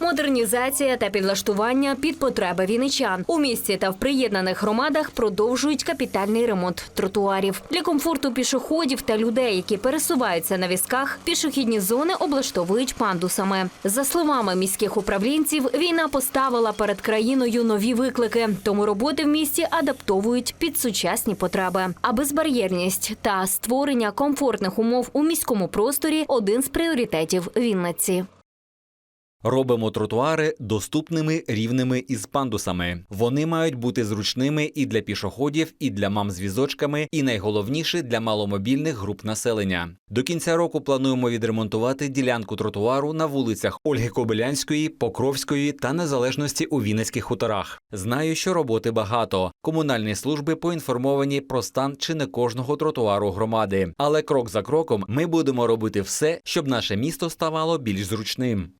Модернізація та підлаштування під потреби вінничан у місті та в приєднаних громадах продовжують капітальний ремонт тротуарів для комфорту пішоходів та людей, які пересуваються на візках. Пішохідні зони облаштовують пандусами. За словами міських управлінців, війна поставила перед країною нові виклики, тому роботи в місті адаптовують під сучасні потреби. А безбар'єрність та створення комфортних умов у міському просторі один з пріоритетів Вінниці. Робимо тротуари доступними, рівними і з пандусами. Вони мають бути зручними і для пішоходів, і для мам з візочками, і найголовніше для маломобільних груп населення. До кінця року плануємо відремонтувати ділянку тротуару на вулицях Ольги Кобилянської, Покровської та Незалежності у Вінницьких хуторах. Знаю, що роботи багато. Комунальні служби поінформовані про стан чи не кожного тротуару громади. Але крок за кроком ми будемо робити все, щоб наше місто ставало більш зручним.